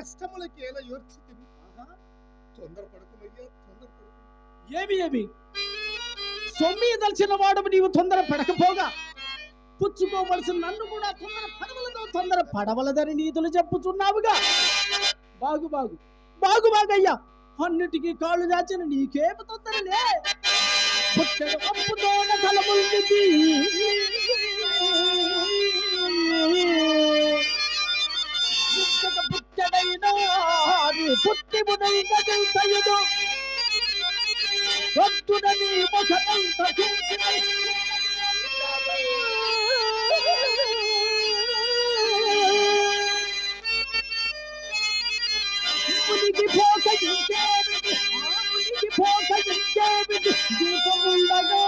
నన్న ఇన్ని కష్టములకేల యోర్చితివి తొందరపడకమయ్యా తొందరపడకు. ఏమి ఏమి? సొమ్మి దలిచిన వాడు నీవు తొందర పడకపోగా. పుచ్చుకోవలసిన నన్ను కూడా తొందర పడవలతో తొందర పడవలదని నీతులు చెప్పుచున్నావుగా. బాగు బాగు బాగు బాగయ్యా. అన్నిటికీ కాళ్ళు దాచిన నీకేమి తొందరలే. పుట్టెడు అప్పుతోన తలముల్లిది పుట్టడైన పుట్టి మునైన తెలుసయుడు రొద్దునని ముఖమంత చూసిన మునిగి పోక ఇంకేమిటి ఆ మునిగి పోక ఇంకేమిటి దీపముండగా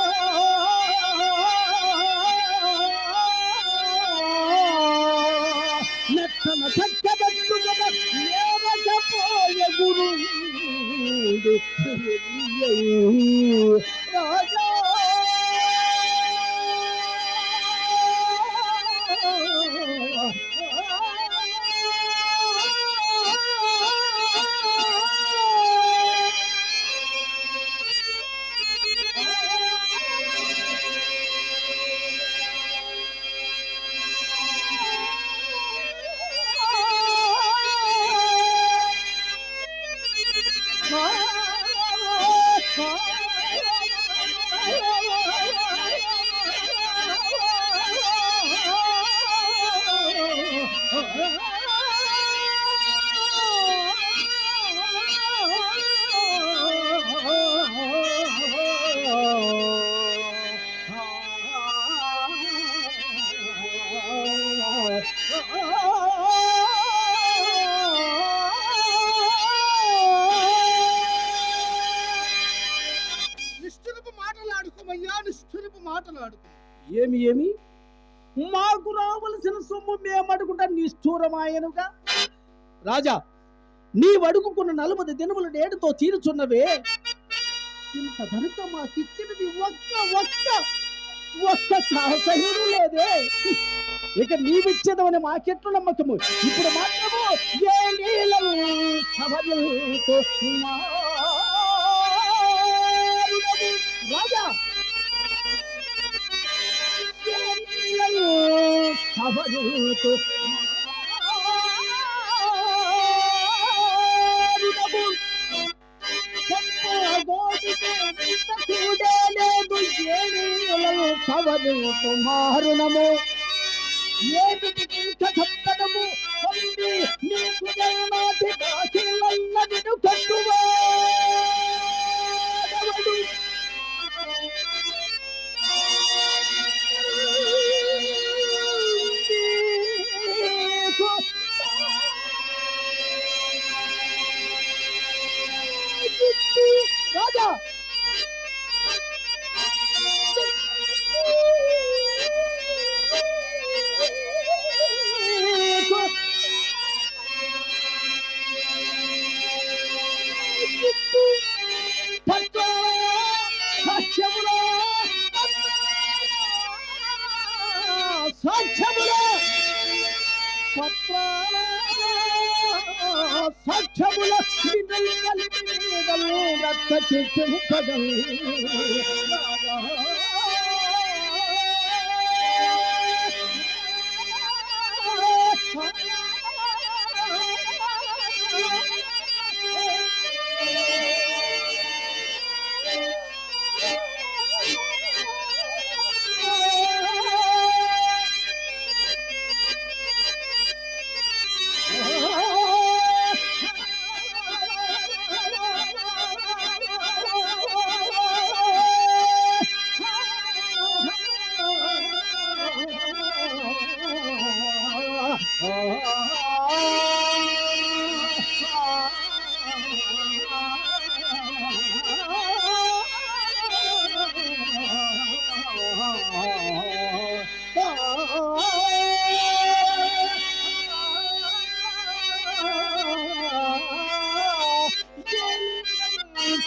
రాజా Oh. మాట్లాడుకుంది ఏమి ఏమి? మాకు రావలసిన సొమ్ము మేమడుగుంటా నిష్ఠూరమాయనుగా. రాజా నీ అడుగుకున్న నలుబది దినములు నేడుతో తీరుచున్నవే. ఇంత ధనుక మాకిచ్చినది ఒక్క ఒక్క ఒక్క కాసయుడు లేదే. ఇక నీవిచ్చేదమని మాకెట్లు నమ్మకము. ఇప్పుడు మాత్రము ఏ నీలం రాజా సభలతో మారుడము. మారుణము ఏమిటి ఇంత పొంది నీకు జన్మాతి దాఖిలన్న కట్టువాడవడు సాక్ష్యముల నిన్ను కలిపి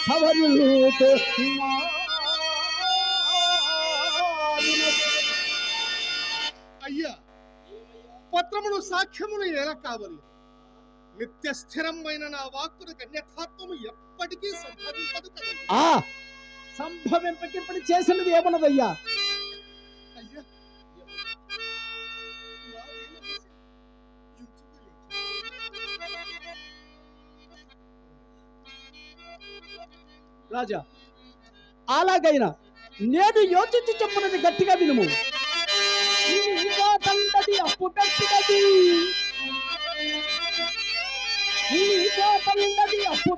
사와를 또 పత్రములు సాక్ష్యములు ఎలా కావాలి. నిత్య స్థిరమైన నా వాక్కును కన్యథాత్వము ఎప్పటికీ సంభవించదు కదండి ఆ! సంభవింపకిప్పుడు చేసినది ఏమన్నదయ్యా? అయ్యా రాజా అలాగైనా నేను యోచించి చెప్పినది గట్టిగా వినుము. తండది అప్పు పెట్టినది ఇంకా తండది అప్పు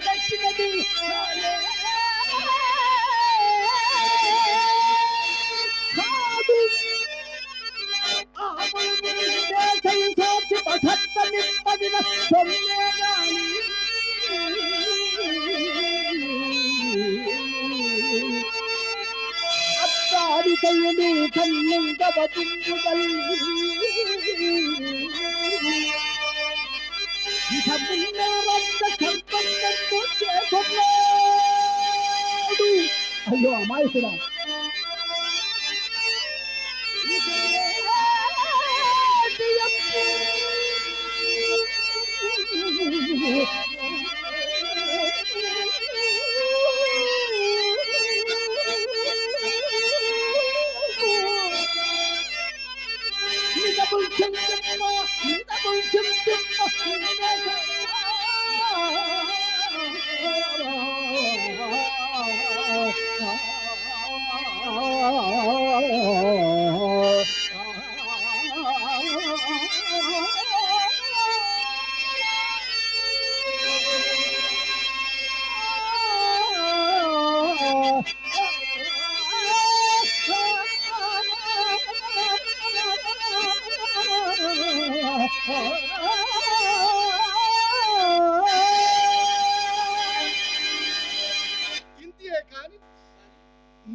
ಕಬ್ಬಿನ ರಕ್ತ ಸಂಪನ್ನನ್ನು ಸೇರ್ಪಡಿ ಅಯ್ಯೋ ಅಮಾಯಿಸಿದ Oh,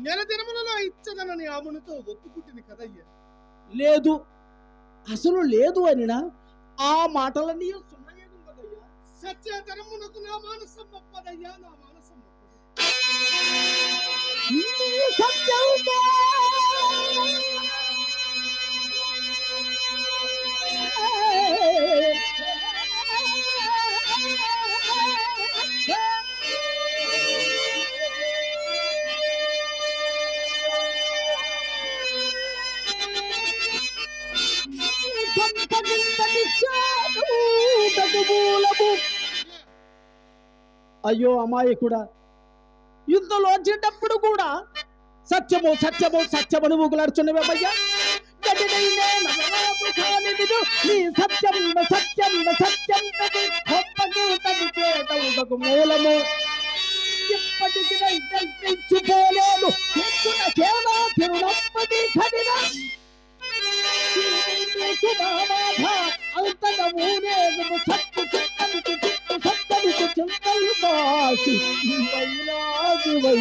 నెల దినములలో ఇచ్చదనని ఆమెనుతో ఒప్పుకుంటుంది కదయ్యా. లేదు. అసలు లేదు అనినా? ఆ మాటలన్నీ సున్నయ్యను కదయ్యా. సత్యతరమునకు నా మానసం ఒప్పదయ్యా నా మానసం నీ అయ్యో అమాయకుడా యుద్ధంలో వచ్చేటప్పుడు కూడా సత్యము సత్యము సత్యమని ఊగులాడుచున్నవయ్యా నీ సత్యం సత్యం సత్యం గొప్పకు మూలము. ఇప్పటికి తిరునప్పటి కడిన వైలాగు వై